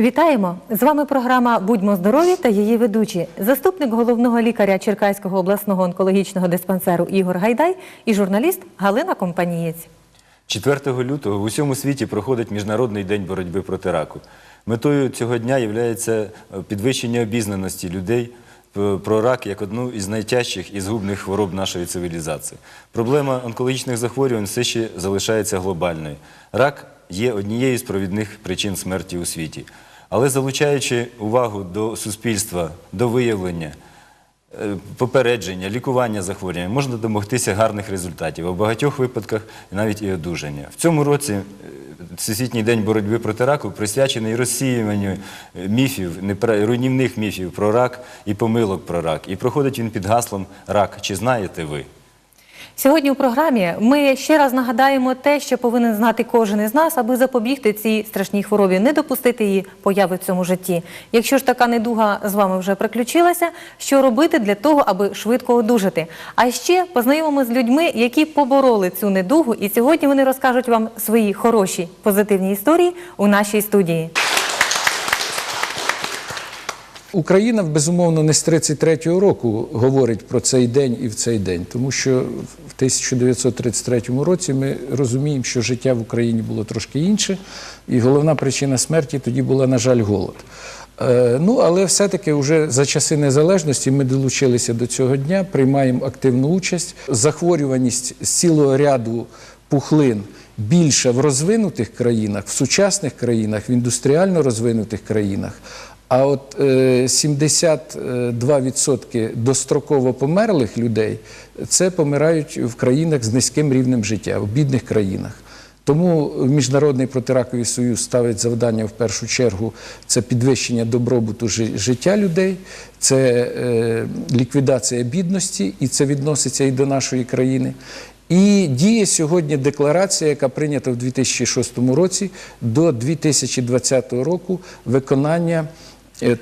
Вітаємо! З вами програма Будьмо здорові та її ведучі, заступник головного лікаря Черкаського обласного онкологічного диспансеру Ігор Гайдай і журналіст Галина Компанієць. 4 лютого в усьому світі проходить Міжнародний день боротьби проти раку. Метою цього дня є підвищення обізнаності людей про рак як одну із найтяжчих і згубних хвороб нашої цивілізації. Проблема онкологічних захворювань все ще залишається глобальною. Рак є однією з провідних причин смерті у світі. Але залучаючи увагу до суспільства, до виявлення, Е, попередження, лікування захворювання можна домогтися гарних результатів, в багатьох випадках навіть і одужання. В цьому році е, Всесвітній день боротьби проти раку присвячений розсіюванню е, міфів, руйнівних міфів про рак і помилок про рак. І проходить він під гаслом Рак. Чи знаєте ви? Сьогодні у програмі ми ще раз нагадаємо те, що повинен знати кожен із нас, аби запобігти цій страшній хворобі, не допустити її появи в цьому житті. Якщо ж така недуга з вами вже приключилася, що робити для того, аби швидко одужати? А ще познайомимо з людьми, які побороли цю недугу, і сьогодні вони розкажуть вам свої хороші позитивні історії у нашій студії. Україна безумовно не з 33-го року говорить про цей день і в цей день, тому що в 1933 році ми розуміємо, що життя в Україні було трошки інше, і головна причина смерті тоді була, на жаль, голод. Е, Ну, але все-таки вже за часи незалежності ми долучилися до цього дня, приймаємо активну участь. Захворюваність з цілого ряду пухлин більша в розвинутих країнах, в сучасних країнах, в індустріально розвинутих країнах. А от е, 72% достроково померлих людей це помирають в країнах з низьким рівнем життя, в бідних країнах. Тому Міжнародний протираковий союз ставить завдання в першу чергу це підвищення добробуту життя людей, це е, ліквідація бідності, і це відноситься і до нашої країни. І діє сьогодні декларація, яка прийнята в 2006 році до 2020 року виконання е,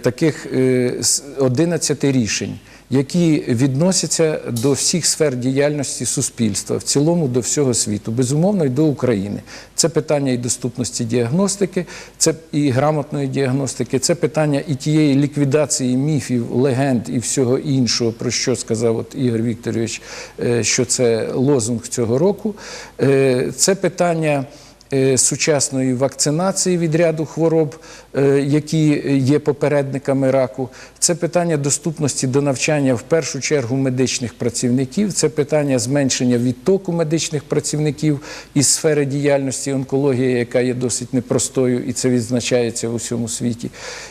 таких е, с- 11 рішень, які відносяться до всіх сфер діяльності суспільства, в цілому до всього світу, безумовно, і до України. Це питання і доступності діагностики, це і грамотної діагностики, це питання і тієї ліквідації міфів, легенд і всього іншого, про що сказав от Ігор Вікторович, е, що це лозунг цього року. Е, Це питання е, сучасної вакцинації від ряду хвороб, е, які є попередниками раку. Це питання доступності до навчання в першу чергу медичних працівників. Це питання зменшення відтоку медичних працівників із сфери діяльності онкології, яка є досить непростою, і це відзначається в усьому світі.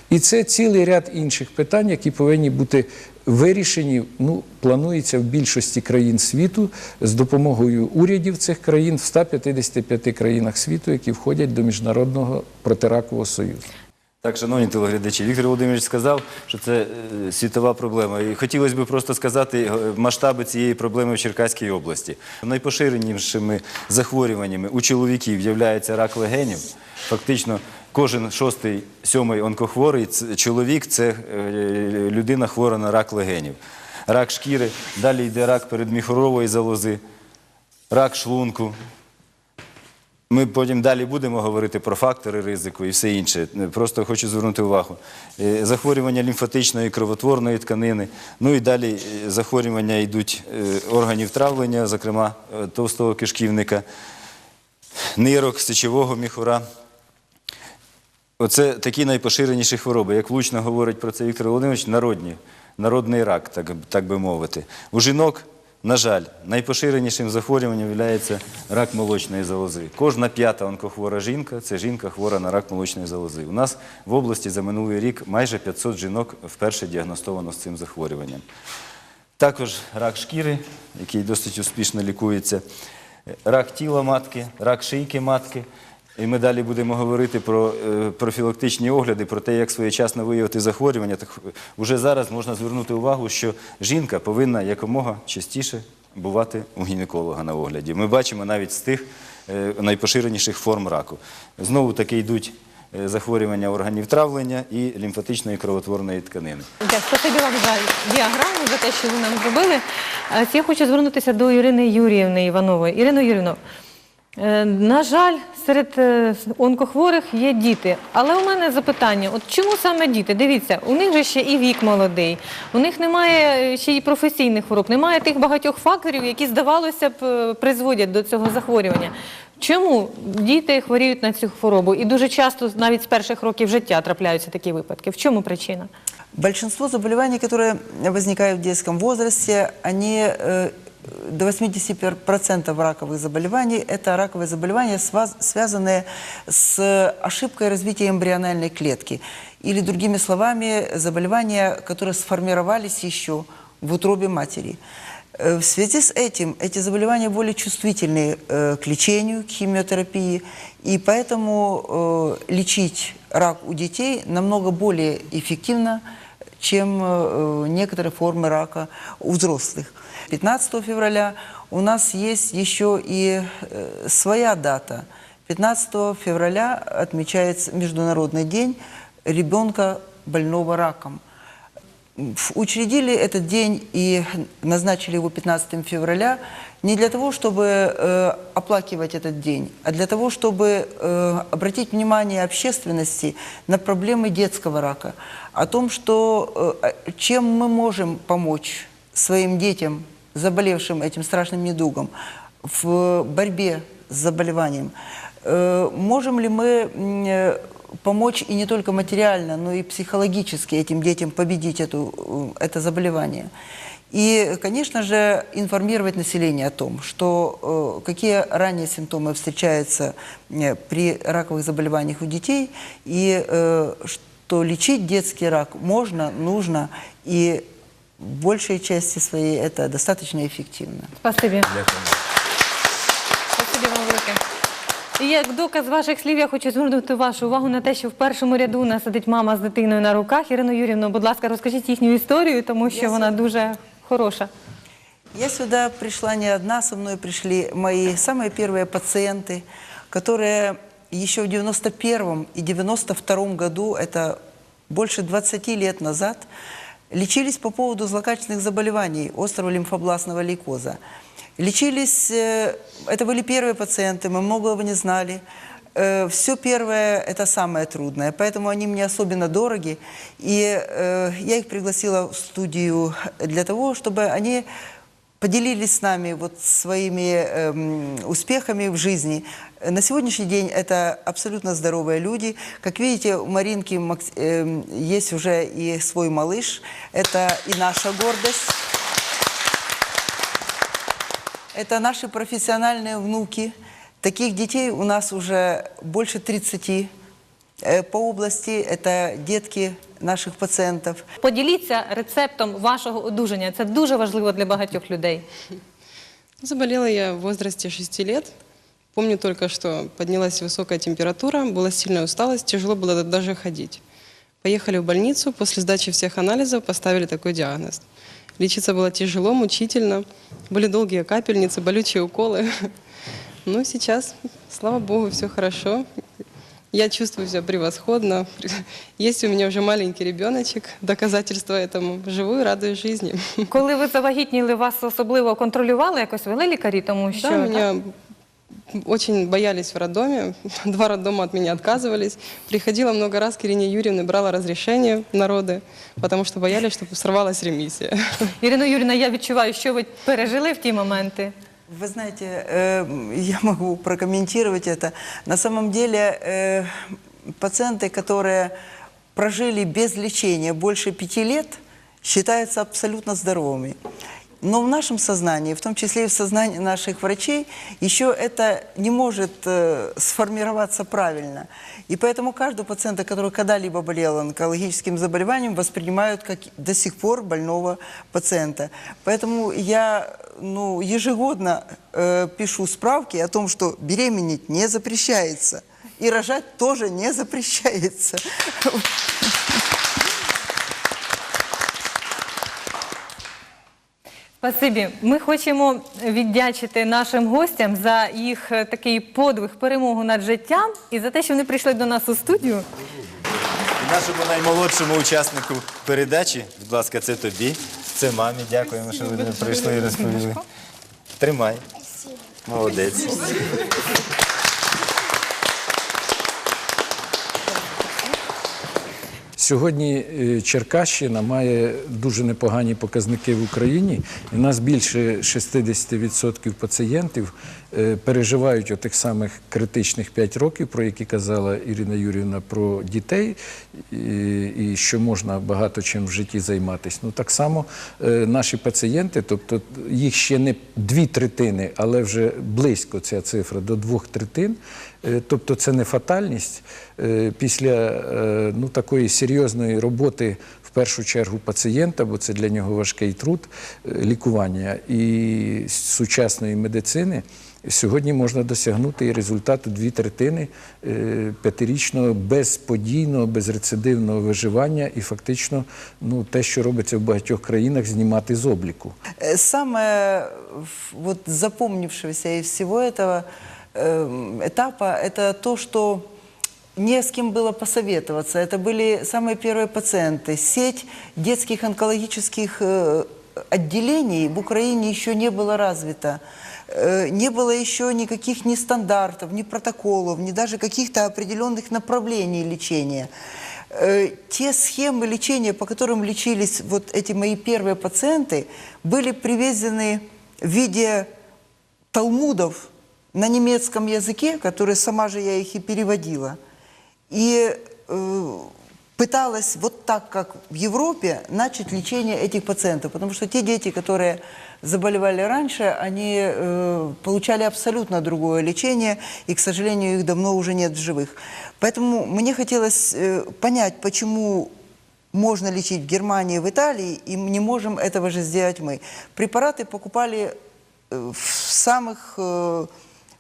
І це цілий ряд інших питань, які повинні бути вирішені, ну, планується в більшості країн світу з допомогою урядів цих країн в 155 країнах світу, які входять до Міжнародного протиракового союзу. Так, шановні телеглядачі, Віктор Володимирович сказав, що це е, світова проблема. І хотілося б просто сказати е, масштаби цієї проблеми в Черкаській області. Найпоширенішими захворюваннями у чоловіків є рак легенів. Фактично, кожен шостий, сьомий онкохворий чоловік це е, людина хвора на рак легенів. Рак шкіри, далі йде рак передміхорової залози, рак шлунку. Ми потім далі будемо говорити про фактори ризику і все інше. Просто хочу звернути увагу. Е, Захворювання лімфатичної кровотворної тканини. Ну і далі е, захворювання йдуть е, органів травлення, зокрема товстого кишківника, нирок, сечового міхура. Оце такі найпоширеніші хвороби. Як влучно говорить про це Віктор Володимирович, народні, народний рак, так, так би мовити. У жінок, на жаль, найпоширенішим захворюванням є рак молочної залози. Кожна п'ята онкохвора жінка це жінка хвора на рак молочної залози. У нас в області за минулий рік майже 500 жінок вперше діагностовано з цим захворюванням. Також рак шкіри, який досить успішно лікується, рак тіла матки, рак шийки матки. І ми далі будемо говорити про е, профілактичні огляди, про те, як своєчасно виявити захворювання. Так вже зараз можна звернути увагу, що жінка повинна якомога частіше бувати у гінеколога на огляді. Ми бачимо навіть з тих е, найпоширеніших форм раку. Знову таки йдуть е, захворювання органів травлення і лімфатичної кровотворної тканини. Спасибі вам за діаграму, за те, що ви нам зробили. Я хочу звернутися до Ірини Юріївни Іванової. Ірино Юрівно, Е, На жаль, серед е, онкохворих є діти. Але у мене запитання: от чому саме діти? Дивіться, у них же ще і вік молодий, у них немає е, ще й професійних хвороб, немає тих багатьох факторів, які, здавалося б, призводять до цього захворювання. Чому діти хворіють на цю хворобу? І дуже часто навіть з перших років життя трапляються такі випадки. В чому причина? Большинство заболеваний, которые возникают в детском возрасте, они э, до 80% раковых заболеваний – это раковые заболевания, сваз- связанные с ошибкой развития эмбриональной клетки. Или, другими словами, заболевания, которые сформировались еще в утробе матери. Э, В связи с этим эти заболевания более чувствительны э, к лечению, к химиотерапии, и поэтому э, лечить рак у детей намного более эффективно, чем э, некоторые формы рака у взрослых. 15 февраля у нас есть еще и э, своя дата. 15 февраля отмечается Международный день ребенка больного раком. Ф- Учредили этот день и назначили его 15 февраля не для того, чтобы э, оплакивать этот день, а для того, чтобы э, обратить внимание общественности на проблемы детского рака, о том, что э, а- чем мы можем помочь своим детям, заболевшим этим страшным недугом, в борьбе с заболеванием. Э, можем ли мы м, э, помочь и не только материально, но и психологически этим детям победить эту, э, это заболевание. И, конечно же, информировать население о том, что э, какие ранние симптомы встречаются э, при раковых заболеваниях у детей, и э, что лечить детский рак можно, нужно, и в большей части своей это достаточно эффективно. Спасибі. Спасибі вам велике. І як доказ ваших слів, я хочу звернути вашу увагу на те, що в першому ряду у нас сидить мама з дитиною на руках. Ірино Юрівно, будь ласка, розкажіть їхню історію, тому що Я вона за- дуже хороша. Я сюда пришла не одна, со мной пришли мои самые первые пациенты, которые еще в 91 и 92 году, это больше 20 лет назад, лечились по поводу злокачественных заболеваний острого лимфобластного лейкоза. Лечились, э, это были первые пациенты, мы многого не знали. Все первое – это самое трудное, поэтому они мне особенно дороги. И э, я их пригласила в студию для того, чтобы они поделились с нами вот своими эм, успехами в жизни. Э, На сегодняшний день это абсолютно здоровые люди. Как видите, у Маринки эм, есть уже и свой малыш. Это и наша гордость. Это наши профессиональные внуки. Таких детей у нас уже больше 30 э, по области. Это детки наших пациентов. Поділіться рецептом вашого одужання. Це дуже важливо для багатьох людей. Заболела я в возрасте 6 лет. Помню только, что поднялась высокая температура, была сильная усталость, тяжело было даже ходить. Поехали в больницу, после сдачи всех анализов поставили такой диагноз. Лечиться было тяжело, мучительно. Были долгие капельницы, болючие уколы. Но сейчас, слава богу, все хорошо. Я чувствую себя превосходно. Есть у меня уже маленький ребеночек, доказательство этому. Живу и радуюсь жизни. Коли ви завагітніли, вас особливо контролювали, якось вели лікарі, тому що Да, меня очень боялись в роддоме. Два роддома от меня отказывались. Приходила много раз к Ирине Юрьевне, брала разрешение на роды, потому что боялись, чтобы сорвалась ремиссия. Ірино Юрівна, я відчуваю, що ви пережили в ті моменти. Вы знаете, э, я могу прокомментировать это. На самом деле, э, пациенты, которые прожили без лечения больше пяти лет, считаются абсолютно здоровыми. Но в нашем сознании, в том числе и в сознании наших врачей, еще это не может э, сформироваться правильно. И поэтому каждого пациента, который когда-либо болел онкологическим заболеванием, воспринимают как до сих пор больного пациента. Поэтому я ну, ежегодно э, пишу справки о том, что беременеть не запрещается. И рожать тоже не запрещается. Спасибі. Ми хочемо віддячити нашим гостям за їх е, такий подвиг, перемогу над життям і за те, що вони прийшли до нас у студію. І нашому наймолодшому учаснику передачі, будь ласка, це тобі, це мамі. Дякуємо, що ви прийшли і розповіли. Тримай. Молодець. Сьогодні е, Черкащина має дуже непогані показники в Україні. У нас більше 60% пацієнтів переживають отих самих критичних 5 років, про які казала Ірина Юрівна, про дітей, і, що можна багато чим в житті займатися. Ну так само е, наші пацієнти, тобто їх ще не дві третини, але вже близько ця цифра до двох третин. Е, Тобто це не фатальність е, після е, ну, такої серйозної роботи першу чергу пацієнта, бо це для нього важкий труд е, лікування і сучасної медицини. Сьогодні можна досягнути і результату дві третини е, п'ятирічного безподійного, безрецидивного виживання і фактично ну, те, що робиться в багатьох країнах, знімати з обліку. Э, Самое в- вот запомнившееся из всего этого эм, этапа это то, что не с кем было посоветоваться. Это были самые первые пациенты. Сеть детских онкологических э, отделений в Украине еще не была развита. Э, Не было еще никаких ни стандартов, ни протоколов, ни даже каких-то определенных направлений лечения. Э, Те схемы лечения, по которым лечились вот эти мои первые пациенты, были привезены в виде талмудов на немецком языке, которые сама же я их и переводила. И э, пыталась вот так, как в Европе, начать лечение этих пациентов. Потому что те дети, которые заболевали раньше, они э, получали абсолютно другое лечение, и, к сожалению, их давно уже нет в живых. Поэтому мне хотелось э, понять, почему можно лечить в Германии, в Италии, и мы не можем этого же сделать мы. Препараты покупали э, в самых э, э,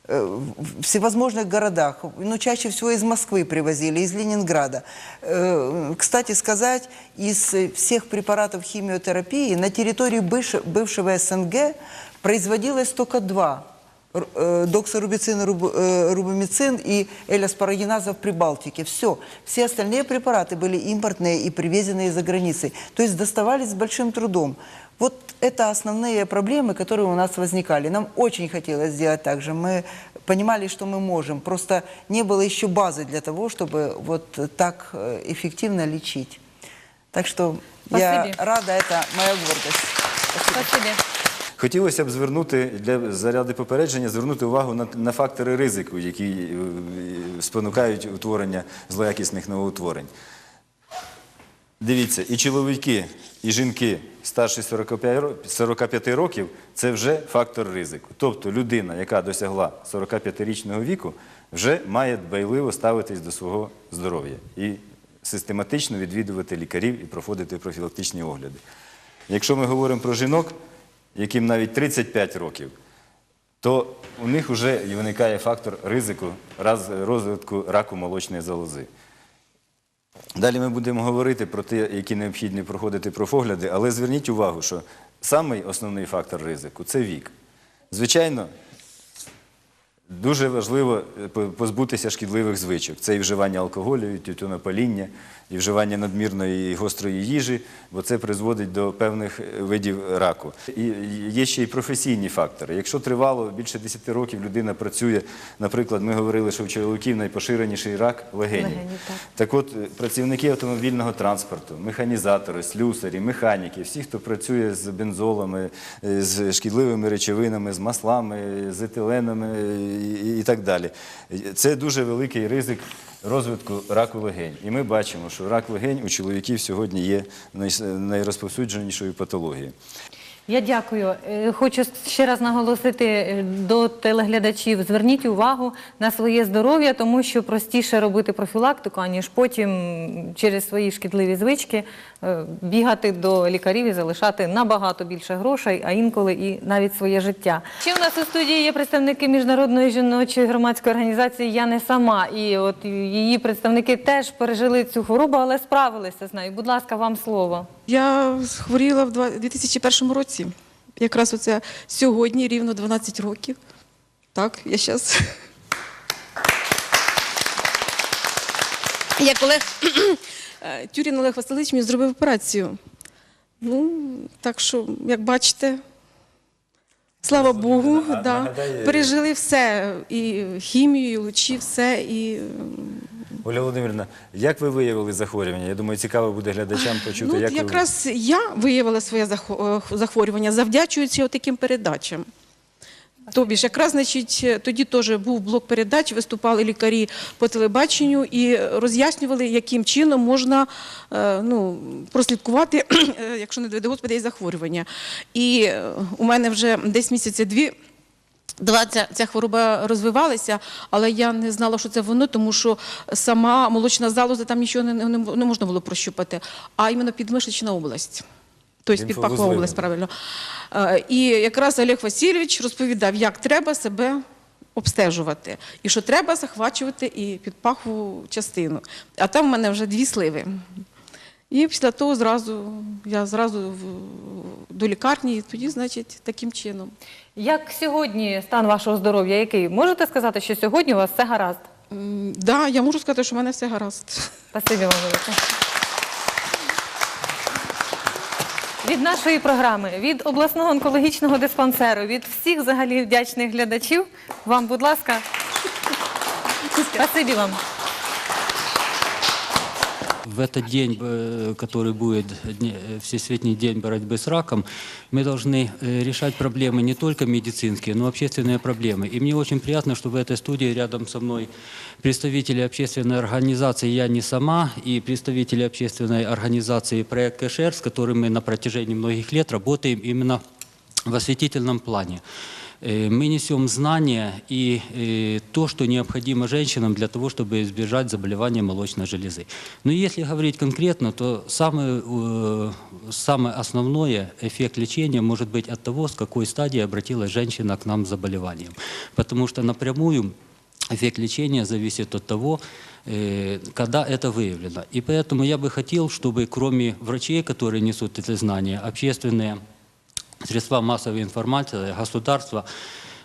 в всевозможных городах. Ну, чаще всего из Москвы привозили, из Ленинграда. Э, Кстати сказать, из э, всех препаратов химиотерапии на территории бывш- бывшего СНГ производилось только два. Р- э, Доксорубицин, руб- э, рубамицин и элеспарагиназа в Прибалтике. Все. Все остальные препараты были импортные и привезенные из-за границы. То есть доставались с большим трудом. Вот это основные проблемы, которые у нас возникали. Нам очень хотелось сделать так же. Мы понимали, что мы можем. Просто не было еще базы для того, чтобы вот так э, эффективно лечить. Так что я Спасибо. рада, это моя гордость. Спасибо. Спасибі. Хотілося б звернути для заряди попередження, звернути увагу на, на фактори ризику, які е, спонукають утворення злоякісних новоутворень. Дивіться, і чоловіки, і жінки старші 45 років це вже фактор ризику. Тобто людина, яка досягла 45-річного віку, вже має дбайливо ставитись до свого здоров'я і систематично відвідувати лікарів і проходити профілактичні огляди. Якщо ми говоримо про жінок, яким навіть 35 років, то у них вже виникає фактор ризику розвитку раку молочної залози. Далі ми будемо говорити про те, які необхідні проходити профогляди, але зверніть увагу, що самий основний фактор ризику це вік. Звичайно, дуже важливо е, по- позбутися шкідливих звичок. Це і вживання алкоголю, і тютюнопаління, і вживання надмірної і гострої їжі, бо це призводить до певних е, видів раку. І є ще й професійні фактори. Якщо тривало більше 10 років людина працює, наприклад, ми говорили, що в чоловіків найпоширеніший рак легенів. Легенів, так. Так от, е, працівники автомобільного транспорту, механізатори, слюсарі, механіки, всі, хто працює з бензолами, з шкідливими речовинами, з маслами, з етиленами і, так далі. Це дуже великий ризик розвитку раку легень. І ми бачимо, що рак легень у чоловіків сьогодні є най- найрозповсюдженішою патологією. Я дякую. Е, Хочу ще раз наголосити е, до телеглядачів: зверніть увагу на своє здоров'я, тому що простіше робити профілактику, аніж потім через свої шкідливі звички бігати до лікарів і залишати набагато більше грошей, а інколи і навіть своє життя. Ще в нас у студії є представники міжнародної жіночої громадської організації Я не сама. І от її представники теж пережили цю хворобу, але справилися з нею. Будь ласка, вам слово. Я хворіла в 2001 році. Якраз оце сьогодні рівно 12 років. Так, я зараз. Як Олег е, Тюрін Олег Васильович мені зробив операцію. Ну, так що, як бачите, слава Богу, да, пережили все. І хімію, і лучі, все. І Оля Володимирівна, як ви виявили захворювання? Я думаю, цікаво буде глядачам почути, Ну, як от ви якраз я виявила своє е, захворювання, завдячуючи таким передачам. Тобі ж якраз значить, тоді теж був блок передач, виступали лікарі по телебаченню і роз'яснювали, яким чином можна е, ну, прослідкувати, е, якщо не доведе Господи, і захворювання. І е, у мене вже десь місяці дві. Два ця, ця хвороба розвивалася, але я не знала, що це воно, тому що сама молочна залоза там нічого не, не, не можна було прощупати, а іменно підмишечна область. Підпакова Лімфовузлова. область, правильно. Е, І якраз Олег Васильович розповідав, як треба себе обстежувати, і що треба захвачувати і підпахову частину. А там в мене вже дві сливи. І після того зразу я зразу до лікарні, і тоді, значить, таким чином. Як сьогодні стан вашого здоров'я? Який? Можете сказати, що сьогодні у вас все гаразд? Так, да, я можу сказати, що в мене все гаразд. Спасибі вам велике. Від нашої програми, від обласного онкологічного диспансеру, від всіх взагалі вдячних глядачів. Вам, будь ласка. Спасибі вам. В этот день, э, который будет дне- э, Всесветний день борьбы с раком, мы должны э, решать проблемы не только медицинские, но и общественные проблемы. И мне очень приятно, что в этой студии рядом со мной представители общественной организации «Я не сама» и представители общественной организации «Проект Кэшер», с которым мы на протяжении многих лет работаем именно в осветительном плане. Э, Мы несем знания и э, то, что необходимо женщинам для того, чтобы избежать заболевания молочной железы. Но если говорить конкретно, то самое, э, самое основное эффект лечения может быть от того, с какой стадии обратилась женщина к нам с заболеванием. Потому что напрямую эффект лечения зависит от того, когда это выявлено. И поэтому я бы хотел, чтобы кроме врачей, которые несут эти знания, общественные средства массовой информации, государство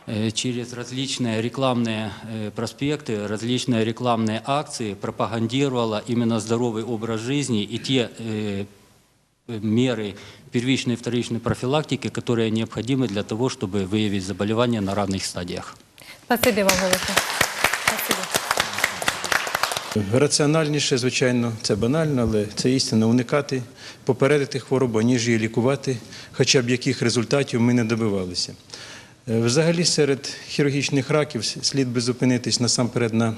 э, через различные рекламные э, проспекты, различные рекламные акции пропагандировало именно здоровый образ жизни и те э, меры первичной и вторичной профилактики, которые необходимы для того, чтобы выявить заболевания на ранних стадиях. Спасибі вам велике. Раціональніше, звичайно, це банально, але це істина уникати, попередити хворобу, ніж її лікувати, хоча б яких результатів ми не добивалися. Е, Взагалі, серед хірургічних раків слід би зупинитись насамперед на,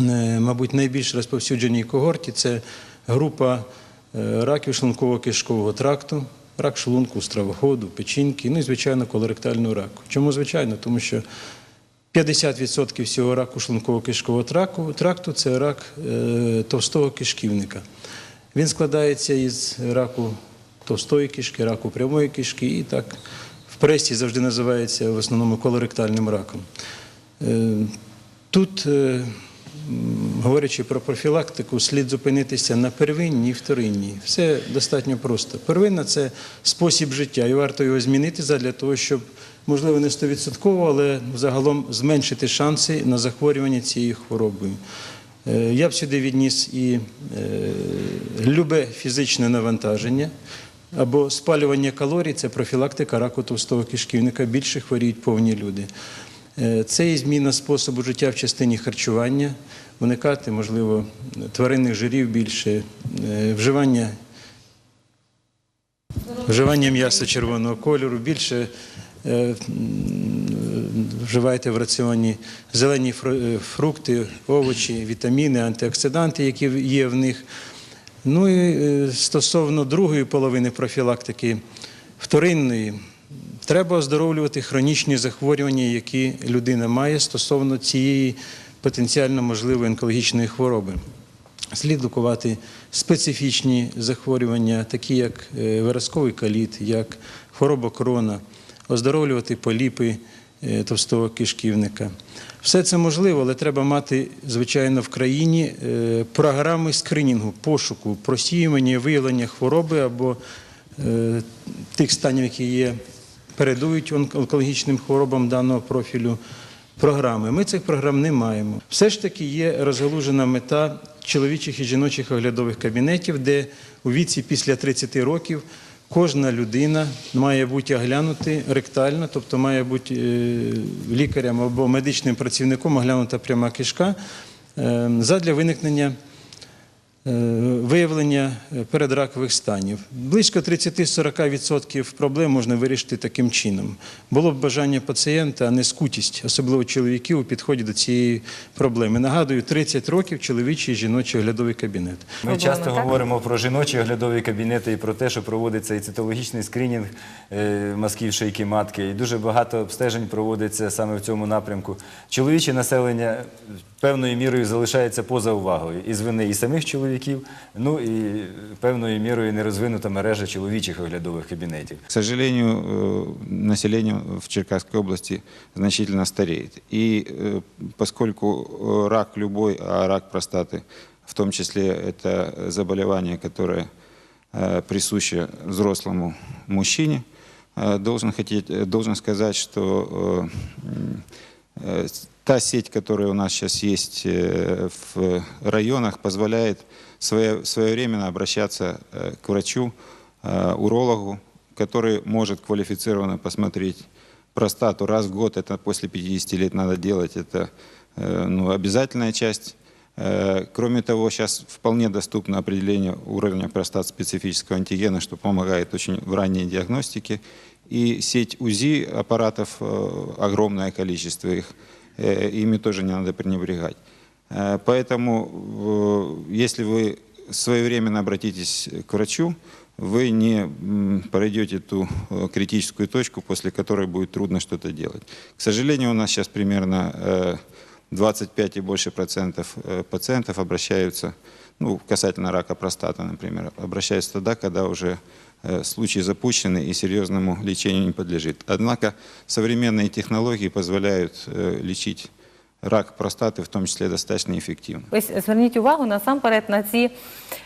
е, мабуть, найбільш розповсюдженій когорті. Це група е, раків шлунково-кишкового тракту, рак шлунку, стравоходу, печінки, ну і, звичайно, колоректального раку. Чому звичайно? Тому що 50% всього раку шлунково-кишкового траку, тракту це рак е, товстого кишківника. Він складається із раку товстої кишки, раку прямої кишки і так в пресі завжди називається в основному колоректальним раком. Е, Тут, е, говорячи про профілактику, слід зупинитися на первинній і вторинній. Все достатньо просто. Первинна це спосіб життя, і варто його змінити для того, щоб, можливо, не 100%, але загалом зменшити шанси на захворювання цією хворобою. Е, Я б сюди відніс і е, любе фізичне навантаження або спалювання калорій це профілактика раку товстого кишківника. Більше хворіють повні люди. Е, Це і зміна способу життя в частині харчування, уникати, можливо, тваринних жирів більше, вживання, вживання м'яса червоного кольору, більше вживайте в раціоні зелені е, фрукти, овочі, вітаміни, антиоксиданти, які є в них. Ну і е, стосовно другої половини профілактики, вторинної, треба оздоровлювати хронічні захворювання, які людина має стосовно цієї потенціально можливої онкологічної хвороби. Слід лікувати специфічні захворювання, такі як е, виразковий каліт, як хвороба крона, оздоровлювати поліпи е, товстого кишківника. Все це можливо, але треба мати, звичайно, в країні е, програми скринінгу, пошуку, просіювання, виявлення хвороби або е, тих станів, які є, передують онк- онкологічним хворобам даного профілю програми. Ми цих програм не маємо. Все ж таки є розгалужена мета чоловічих і жіночих оглядових кабінетів, де у віці після 30 років кожна людина має бути оглянути ректально, тобто має бути е, лікарем або медичним працівником оглянута пряма кишка е, задля виникнення виявлення е, передракових станів. Близько 30-40% проблем можна вирішити таким чином. Було б бажання пацієнта, а не скутість, особливо чоловіків у підході до цієї проблеми. Нагадую, 30 років чоловічий і жіночий оглядовий кабінет. Ми часто говоримо про жіночі оглядові кабінети і про те, що проводиться і цитологічний скринінг е, мазків шийки матки. І дуже багато обстежень проводиться саме в цьому напрямку. Чоловіче населення певною мірою залишається поза увагою і з вини і самих чоловіків, ну і певною мірою не розвинута мережа чоловічих оглядових кабінетів. К сожалению, э, население в Черкасской области значительно стареет. И э, поскольку э, рак любой, а рак простаты в том числе это заболевание, которое э, присуще взрослому мужчине, э, должен, хотеть, э, должен сказать, что э, м, э, с- та сеть, которая у нас сейчас есть э, в районах, позволяет свое- своевременно обращаться э, к врачу, э, урологу, который может квалифицированно посмотреть простату раз в год. Это после 50 лет надо делать. Это э, ну, обязательная часть. Э, Кроме того, сейчас вполне доступно определение уровня простат специфического антигена, что помогает очень в ранней диагностике. И сеть УЗИ аппаратов, э, огромное количество их, э, ими тоже не надо пренебрегать. Э, Поэтому, э, если вы своевременно обратитесь к врачу, вы не м, пройдете ту э, критическую точку, после которой будет трудно что-то делать. К сожалению, у нас сейчас примерно э, 25 и больше процентов э, пациентов обращаются, ну, касательно рака простаты, например, обращаются тогда, когда уже э, случай запущенный и серьезному лечению не подлежит. Однако современные технологии позволяют э, лечить рак простаты, в том числе достаточно эффективно. Ось зверніть увагу насамперед на ці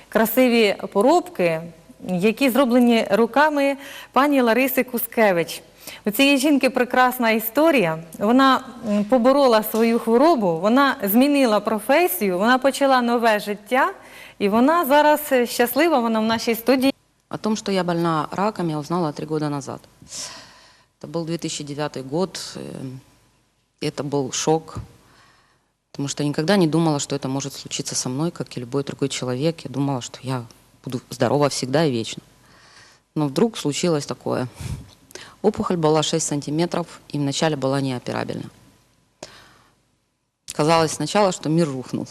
красиві поробки, які зроблені руками пані Лариси Кускевич. У цієї жінки прекрасна історія. Вона м, поборола свою хворобу, вона змінила професію, вона почала нове життя, і вона зараз е, щаслива. Вона в нашій студії. О том, что я больна раком, я узнала три года назад. Это был 2009 год. э, Это был шок, потому что я никогда не думала, что это может случиться со мной, как и любой другой человек. Я думала, что я буду здорова всегда и вечно. Но вдруг случилось такое. Опухоль была 6 сантиметров и вначале была неоперабельна. Казалось сначала, что мир рухнул.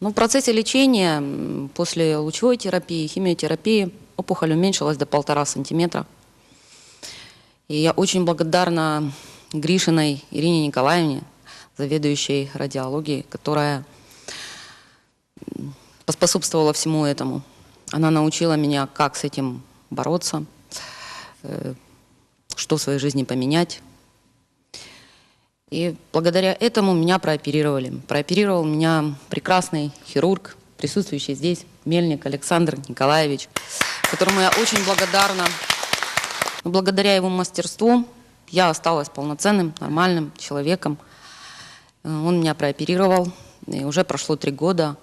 Но в процессе лечения, после лучевой терапии, химиотерапии, опухоль уменьшилась до полтора сантиметра. И я очень благодарна Гришиной Ирине Николаевне, заведующей радиологией, которая поспособствовала всему этому. Она научила меня, как с этим бороться, э, что в своей жизни поменять. И благодаря этому меня прооперировали. Прооперировал меня прекрасный хирург, присутствующий здесь, Мельник Александр Николаевич, которому я очень благодарна. Благодаря его мастерству я осталась полноценным, нормальным человеком. Э, Он меня прооперировал, и уже прошло три года,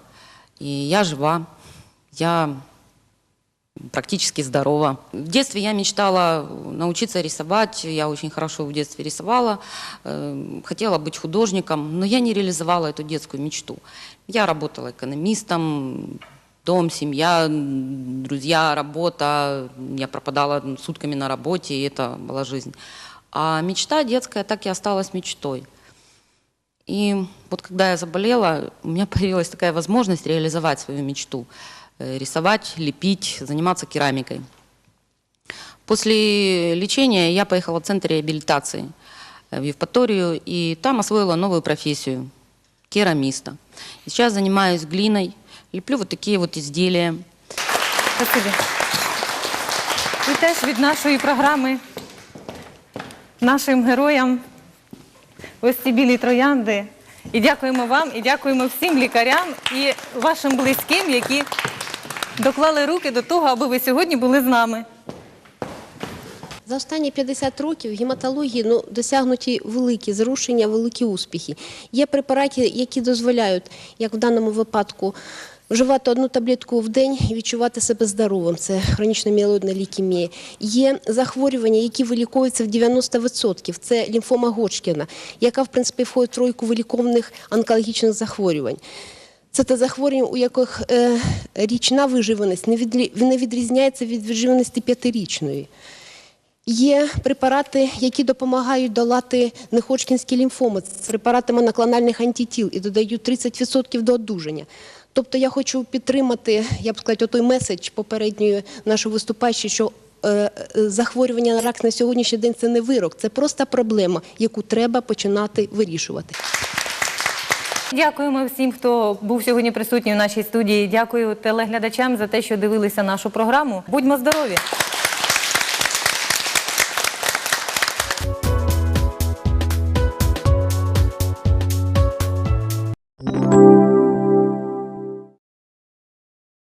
и я жива, я практически здорова. В детстве я мечтала научиться рисовать, я очень хорошо в детстве рисовала, э, хотела быть художником, но я не реализовала эту детскую мечту. Я работала экономистом, дом, семья, друзья, работа, я пропадала сутками на работе, и это была жизнь. А мечта детская так и осталась мечтой. И вот когда я заболела, у меня появилась такая возможность реализовать свою мечту. Э, Рисовать, лепить, заниматься керамикой. После лечения я поехала в центр реабилитации э, в Евпаторию, и там освоила новую профессию – керамиста. И сейчас занимаюсь глиной, леплю вот такие вот изделия. Спасибі. Ви теж від нашої програми нашим героям ось ці білі троянди. І дякуємо вам, і дякуємо всім лікарям і вашим близьким, які доклали руки до того, аби ви сьогодні були з нами. За останні 50 років в гематології ну, досягнуті великі зрушення, великі успіхи. Є препарати, які дозволяють, як в даному випадку, вживати одну таблетку в день і відчувати себе здоровим. Це хронічна міелоїдна лейкемія. Є захворювання, які виліковуються в 90%. Це лімфома Годжкіна, яка, в принципі, входить в тройку виліковних онкологічних захворювань. Це те захворювання, у яких е, річна виживаність не, відрізняється від виживаності п'ятирічної. Є препарати, які допомагають долати неходжкінські лімфоми. Це препарати моноклональних антитіл і додають 30% до одужання. Тобто я хочу підтримати, я б сказати, той меседж попередньої нашої виступаючої, що е, захворювання на рак на сьогоднішній день це не вирок, це просто проблема, яку треба починати вирішувати. Дякуємо всім, хто був сьогодні присутній у нашій студії. Дякую телеглядачам за те, що дивилися нашу програму. Будьмо здорові!